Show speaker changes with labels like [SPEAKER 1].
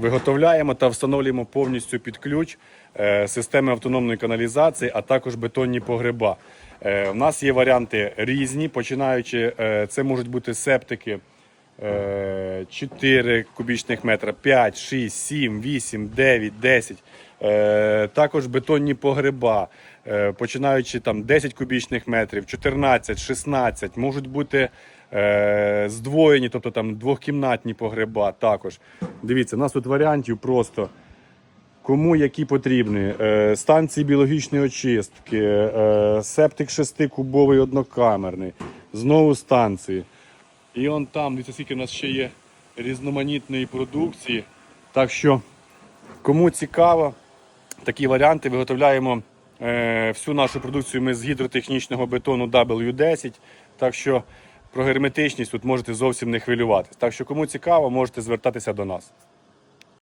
[SPEAKER 1] Виготовляємо та встановлюємо повністю під ключ е, системи автономної каналізації, а також бетонні погреба. Е, У нас є варіанти різні, починаючи, е, це можуть бути септики е, 4 кубічних метра, 5, 6, 7, 8, 9, 10. Е, Також бетонні погреба, е, починаючи там 10 кубічних метрів, 14, 16, можуть бути е, здвоєні, тобто там двохкімнатні погреба також. Дивіться, у нас тут варіантів просто. Кому які потрібні? Е, Станції біологічної очистки, септик 6-кубовий однокамерний, знову станції. І он там, дивіться, скільки в нас ще є різноманітної продукції. Так що, кому цікаво, такі варіанти виготовляємо е, всю нашу продукцію ми з гідротехнічного бетону W10. Так що про герметичність тут можете зовсім не хвилюватися. Так що, кому цікаво, можете звертатися до нас.